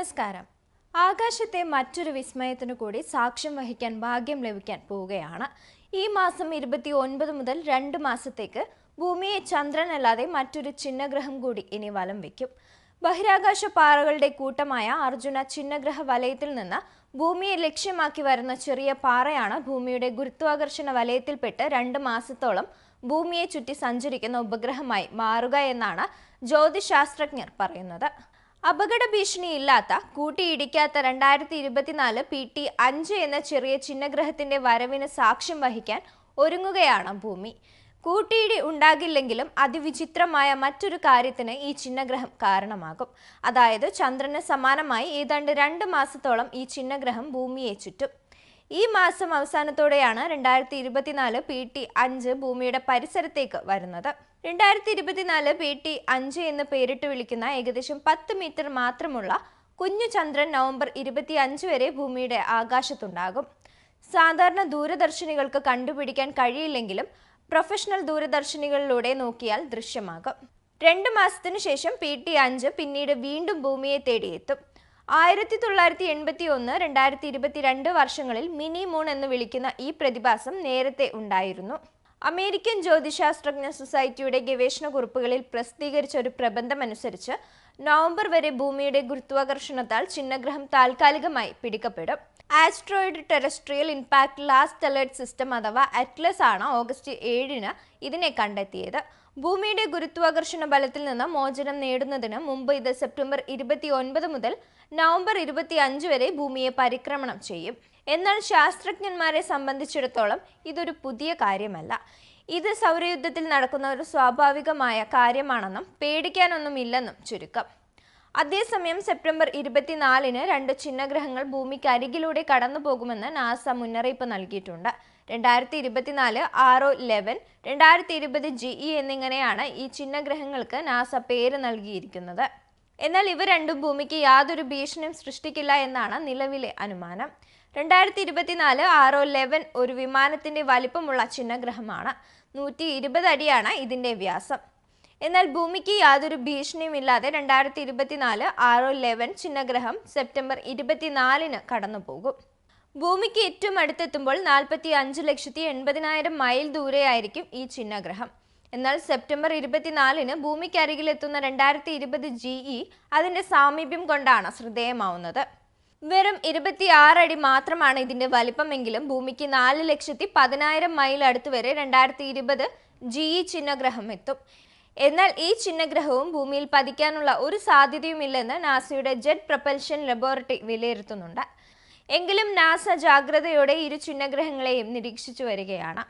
നമസ്കാരം. ആകാശത്തെ മറ്റൊരു വിസ്മയത്തിനു കൂടി സാക്ഷ്യം വഹിക്കാൻ ഭാഗ്യം ലഭിക്കാൻ പോവുകയാണ്. ഈ മാസം ഇരുപത്തി ഒൻപത് മുതൽ രണ്ട് മാസത്തേക്ക് ഭൂമിയെ ചന്ദ്രനല്ലാതെ മറ്റൊരു ചിഹ്നഗ്രഹം കൂടി ഇനി വലം വയ്ക്കും ബഹിരാകാശ പാറകളുടെ കൂട്ടമായ അർജുന ചിഹ്നഗ്രഹ വലയത്തിൽ നിന്ന് ഭൂമിയെ ലക്ഷ്യമാക്കി വരുന്ന ചെറിയ പാറയാണ് ഭൂമിയുടെ ഗുരുത്വാകർഷണ വലയത്തിൽപ്പെട്ട് രണ്ട് മാസത്തോളം ഭൂമിയെ ചുറ്റി സഞ്ചരിക്കുന്ന ഉപഗ്രഹമായി മാറുക എന്നാണ് ജ്യോതിശാസ്ത്രജ്ഞർ പറയുന്നത്. അപകട ഭീഷണിയില്ലാത്ത കൂട്ടിയിടിക്കാത്ത രണ്ടായിരത്തി ഇരുപത്തിനാല് പി ടി അഞ്ച് എന്ന ചെറിയ ചിഹ്നഗ്രഹത്തിന്റെ വരവിന് സാക്ഷ്യം വഹിക്കാൻ ഒരുങ്ങുകയാണ് ഭൂമി. കൂട്ടിയിടി ഉണ്ടാകില്ലെങ്കിലും അതിവിചിത്രമായ മറ്റൊരു കാര്യത്തിന് ഈ ചിഹ്നഗ്രഹം കാരണമാകും. അതായത് ചന്ദ്രന് സമാനമായി ഏതാണ്ട് രണ്ട് മാസത്തോളം ഈ ചിഹ്നഗ്രഹം ഭൂമിയെ ചുറ്റും. ഈ മാസം അവസാനത്തോടെയാണ് രണ്ടായിരത്തി ഇരുപത്തിനാല് പി ടി അഞ്ച് ഭൂമിയുടെ പരിസരത്തേക്ക് വരുന്നത്. രണ്ടായിരത്തി ഇരുപത്തിനാല് പി ടി അഞ്ച് എന്ന് പേരിട്ട് വിളിക്കുന്ന ഏകദേശം പത്ത് മീറ്റർ മാത്രമുള്ള കുഞ്ഞു ചന്ദ്രൻ നവംബർ ഇരുപത്തി അഞ്ച് വരെ ഭൂമിയുടെ ആകാശത്തുണ്ടാകും. സാധാരണ ദൂരദർശിനികൾക്ക് കണ്ടുപിടിക്കാൻ കഴിയില്ലെങ്കിലും പ്രൊഫഷണൽ ദൂരദർശിനികളിലൂടെ നോക്കിയാൽ ദൃശ്യമാകും. രണ്ട് മാസത്തിനു ശേഷം പി ടി അഞ്ച് പിന്നീട് വീണ്ടും ഭൂമിയെ തേടിയെത്തും. ആയിരത്തി തൊള്ളായിരത്തി എൺപത്തി ഒന്ന് രണ്ടായിരത്തി ഇരുപത്തിരണ്ട് വർഷങ്ങളിൽ മിനി മൂൺ എന്ന് വിളിക്കുന്ന ഈ പ്രതിഭാസം നേരത്തെ ഉണ്ടായിരുന്നു. അമേരിക്കൻ ജ്യോതിശാസ്ത്രജ്ഞ സൊസൈറ്റിയുടെ ഗവേഷണ കുറിപ്പുകളിൽ പ്രസിദ്ധീകരിച്ച ഒരു പ്രബന്ധമനുസരിച്ച് നവംബർ വരെ ഭൂമിയുടെ ഗുരുത്വാകർഷണത്താൽ ചിഹ്നഗ്രഹം താൽക്കാലികമായി പിടിക്കപ്പെടും. Asteroid terrestrial impact last alert system അഥവാ അറ്റ്ലസ് ആണ് ഓഗസ്റ്റ് ഏഴിന് ഇതിനെ കണ്ടെത്തിയത്. ഭൂമിയുടെ ഗുരുത്വാകർഷണ ബലത്തിൽ നിന്ന് മോചനം നേടുന്നതിന് മുമ്പ് ഇത് സെപ്റ്റംബർ ഇരുപത്തി ഒൻപത് മുതൽ നവംബർ ഇരുപത്തി അഞ്ച് വരെ ഭൂമിയെ പരിക്രമണം ചെയ്യും. എന്നാൽ ശാസ്ത്രജ്ഞന്മാരെ സംബന്ധിച്ചിടത്തോളം ഇതൊരു പുതിയ കാര്യമല്ല. ഇത് സൗരയുദ്ധത്തിൽ നടക്കുന്ന ഒരു സ്വാഭാവികമായ കാര്യമാണെന്നും പേടിക്കാനൊന്നുമില്ലെന്നും ചുരുക്കം. അതേസമയം സെപ്റ്റംബർ ഇരുപത്തിനാലിന് രണ്ട് ചിഹ്നഗ്രഹങ്ങൾ ഭൂമിക്ക് അരികിലൂടെ കടന്നു പോകുമെന്ന് നാസ മുന്നറിയിപ്പ് നൽകിയിട്ടുണ്ട്. രണ്ടായിരത്തി ഇരുപത്തിനാല് ആറോ ലെവൻ രണ്ടായിരത്തി ഇരുപത് ജി ഇ എന്നിങ്ങനെയാണ് ഈ ചിഹ്നഗ്രഹങ്ങൾക്ക് നാസ പേര് നൽകിയിരിക്കുന്നത്. എന്നാൽ ഇവ രണ്ടും ഭൂമിക്ക് യാതൊരു ഭീഷണിയും സൃഷ്ടിക്കില്ല എന്നാണ് നിലവിലെ അനുമാനം. രണ്ടായിരത്തി ഇരുപത്തിനാല് ആറോ ലെവൻ ഒരു വിമാനത്തിന്റെ വലിപ്പമുള്ള ചിഹ്നഗ്രഹമാണ്. നൂറ്റി ഇരുപത് അടിയാണ് ഇതിന്റെ വ്യാസം. എന്നാൽ ഭൂമിക്ക് യാതൊരു ഭീഷണിയുമില്ലാതെ രണ്ടായിരത്തി ഇരുപത്തിനാല് ആറോ ലെവൻ ചിഹ്നഗ്രഹം സെപ്റ്റംബർ ഇരുപത്തിനാലിന് കടന്നുപോകും. ഭൂമിക്ക് ഏറ്റവും അടുത്തെത്തുമ്പോൾ നാൽപ്പത്തി അഞ്ച് ലക്ഷത്തി എൺപതിനായിരം മൈൽ ദൂരെയായിരിക്കും ഈ ചിഹ്നഗ്രഹം. എന്നാൽ സെപ്റ്റംബർ ഇരുപത്തിനാലിന് ഭൂമിക്കരികിലെത്തുന്ന രണ്ടായിരത്തി ഇരുപത് ജി അതിന്റെ സാമീപ്യം കൊണ്ടാണ് ശ്രദ്ധേയമാവുന്നത്. വെറും ഇരുപത്തിയാറ് അടി മാത്രമാണ് ഇതിന്റെ വലിപ്പമെങ്കിലും ഭൂമിക്ക് നാല് ലക്ഷത്തി പതിനായിരം മൈൽ അടുത്തുവരെ രണ്ടായിരത്തി ഇരുപത് ജി ഇ ചിഹ്നഗ്രഹം എത്തും. എന്നാൽ ഈ ചിഹ്നഗ്രഹവും ഭൂമിയിൽ പതിക്കാനുള്ള ഒരു സാധ്യതയുമില്ലെന്ന് നാസയുടെ ജെറ്റ് പ്രപ്പൽഷൻ ലബോറട്ടറി വിലയിരുത്തുന്നുണ്ട്. എങ്കിലും നാസ ജാഗ്രതയോടെ ഇരു ചിഹ്നഗ്രഹങ്ങളെയും നിരീക്ഷിച്ചു വരികയാണ്.